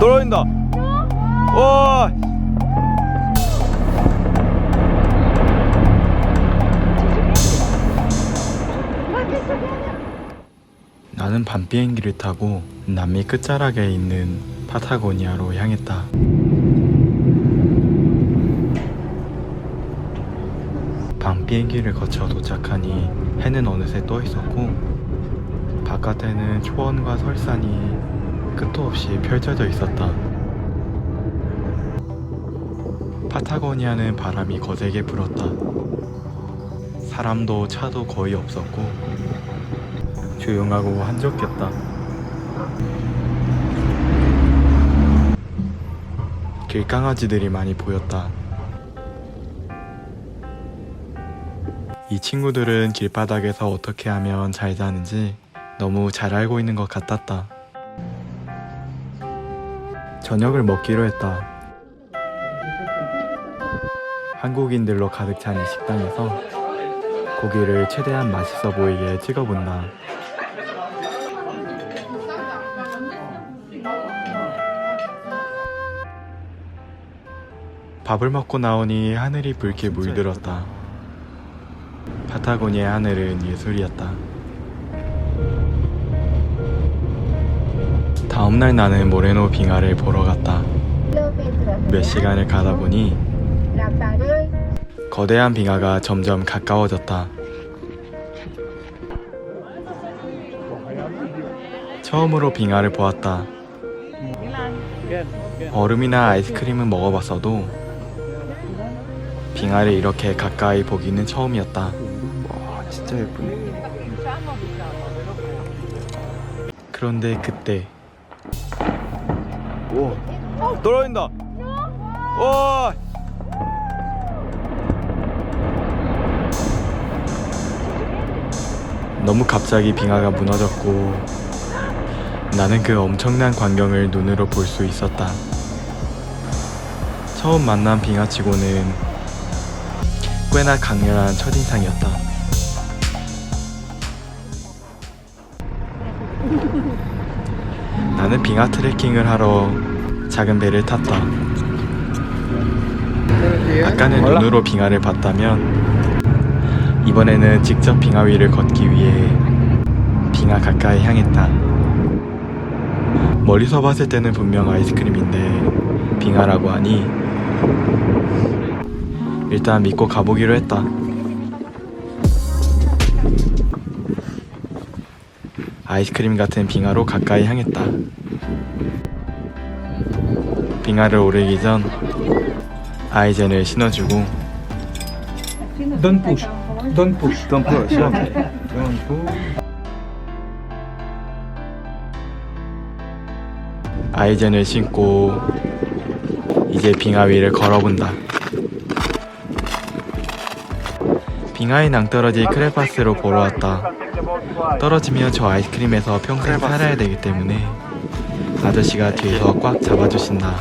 떨어진다. 와. 나는 밤 비행기를 타고 남미 끝자락에 있는 파타고니아로 향했다. 밤 비행기를 거쳐 도착하니 해는 어느새 떠 있었고 바깥에는 초원과 설산이 끝도 없이 펼쳐져 있었다. 파타고니아는 바람이 거세게 불었다. 사람도 차도 거의 없었고 조용하고 한적했다. 길강아지들이 많이 보였다. 이 친구들은 길바닥에서 어떻게 하면 잘 사는지 너무 잘 알고 있는 것 같았다. 저녁을 먹기로 했다. 한국인들로 가득 찬 이 식당에서 고기를 최대한 맛있어 보이게 찍어본다. 밥을 먹고 나오니 하늘이 붉게 물들었다. 파타고니아의 하늘은 예술이었다. 다음날 나는 모레노 빙하를 보러 갔다. 몇 시간을 가다 보니 거대한 빙하가 점점 가까워졌다. 처음으로 빙하를 보았다. 얼음이나 아이스크림은 먹어봤어도 빙하를 이렇게 가까이 보기는 처음이었다. 와, 진짜 예쁘네. 그런데 그때 오, 떨어진다. 와. 너무 갑자기 빙하가 무너졌고 나는 그 엄청난 광경을 눈으로 볼 수 있었다. 처음 만난 빙하치고는 꽤나 강렬한 첫인상이었다. 나는 빙하 트레킹을 하러 작은 배를 탔다. 아까는 눈으로 빙하를 봤다면 이번에는 직접 빙하 위를 걷기 위해 빙하 가까이 향했다. 멀리서 봤을 때는 분명 아이스크림인데 빙하라고 하니 일단 믿고 가보기로 했다. 아이스크림 같은 빙하로 가까이 향했다. 빙하를 오르기 전 아이젠을 신어주고 Don't push. Don't push. Don't push. Okay. Don't push. 아이젠을 신고 이제 빙하 위를 걸어본다. 빙하에 낭떠러질 크레파스로 보러 왔다. 떨어지면 저 아이스크림에서 평생 살아야 되기 때문에 아저씨가 뒤에서 꽉 잡아주신다.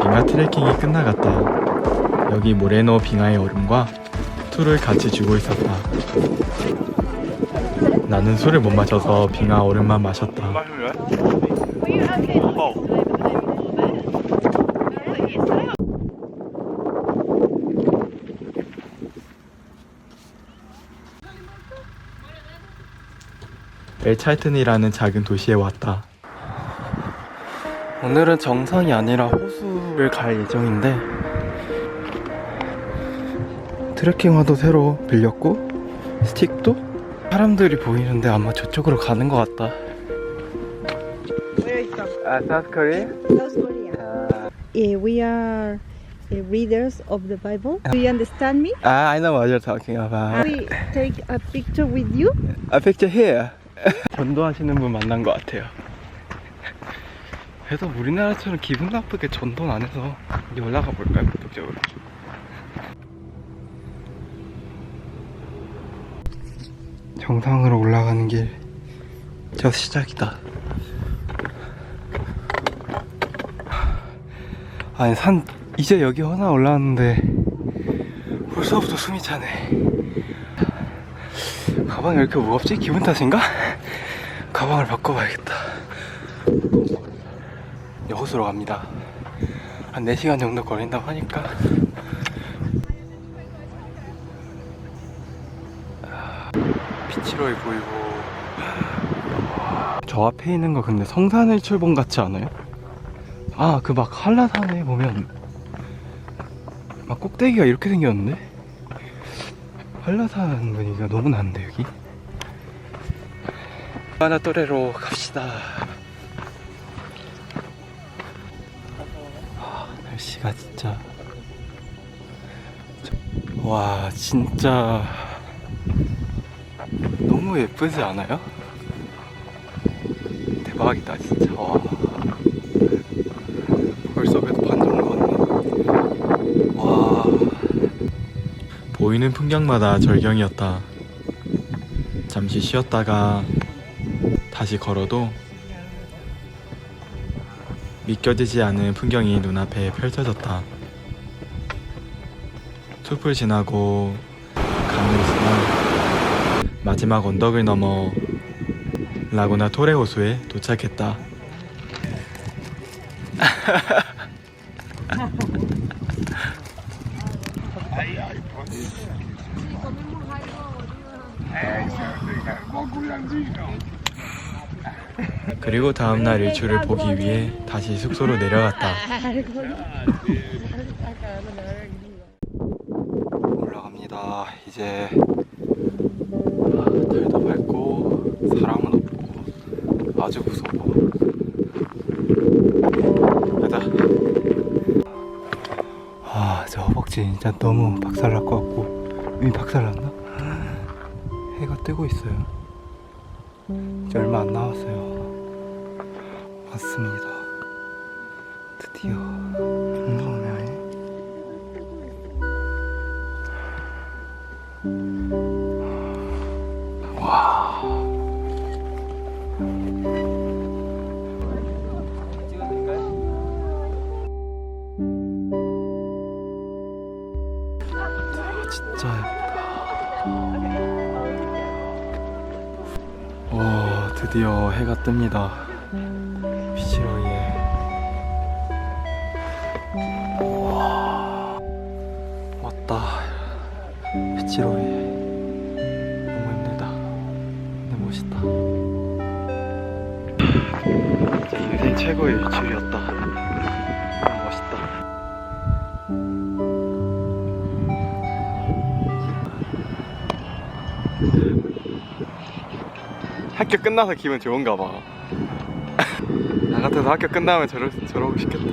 빙하 트레킹이 끝나갔다. 여기 모레노 빙하의 얼음과 술을 같이 주고 있었다. 나는 술을 못 마셔서 빙하 얼음만 마셨다. 엘찰튼이라는 작은 도시에 왔다. 오늘은 정상이 아니라 호수를 갈 예정인데 트레킹화도 새로 빌렸고 스틱도 사람들이 보이는데 아마 저쪽으로 가는 것 같다. 아, South Korea? South Korea. Eh, we are eh, readers of the Bible. Do you understand me? Ah, I know what you're talking about. We take a picture with you. A picture here. 전도하시는 분 만난 것 같아요. 그래도 우리나라처럼 기분 나쁘게 전도는 안 해서 올라가 볼까요, 본격적으로? 정상으로 올라가는 길, 저 시작이다. 아니, 산 이제 여기 하나 올라왔는데 벌써부터 숨이 차네. 가방이 왜 이렇게 무겁지? 기분 탓인가? 가방을 바꿔봐야겠다. 여호수로 갑니다. 한 4시간 정도 걸린다고 하니까. 피치로이 보이고. 저 앞에 있는 거 근데 성산일 출봉 같지 않아요? 아, 그 막 한라산에 보면 막 꼭대기가 이렇게 생겼는데? 한라산 분위기가 너무 나는데 여기? 하나 또래로 갑시다. 아, 날씨가 진짜 저- 와 진짜 너무 예쁘지 않아요? 대박이다 진짜 와 벌써 그래도 반 정도 왔네 와 보이는 풍경마다 절경이었다. 잠시 쉬었다가 다시 걸어도 믿겨지지 않은 풍경이 눈앞에 펼쳐졌다. 숲을 지나고 강을 지나 마지막 언덕을 넘어 라구나 토레 호수에 도착했다. 그리고 다음날 일출을 보기 위해 다시 숙소로 내려갔다. 올라갑니다. 이제 아, 달도 밝고 사람은 없고 아주 무서워. 가자. 아, 저 허벅지 진짜 너무 박살날 것 같고 이미 박살났나? 해가 뜨고 있어요. 이제 얼마 안 남았어요. 왔습니다. 드디어 한성면에 진 와, 드디어 해가 뜹니다. 피치로이에. 와, 왔다. 피치로이. 너무 힘들다. 근데 멋있다. 제 인생 최고의 일출이었다. 너무 멋있다. 학교 끝나서 기분 좋은가 봐. 나 같아서 학교 끝나면 저러, 저러고 싶겠다.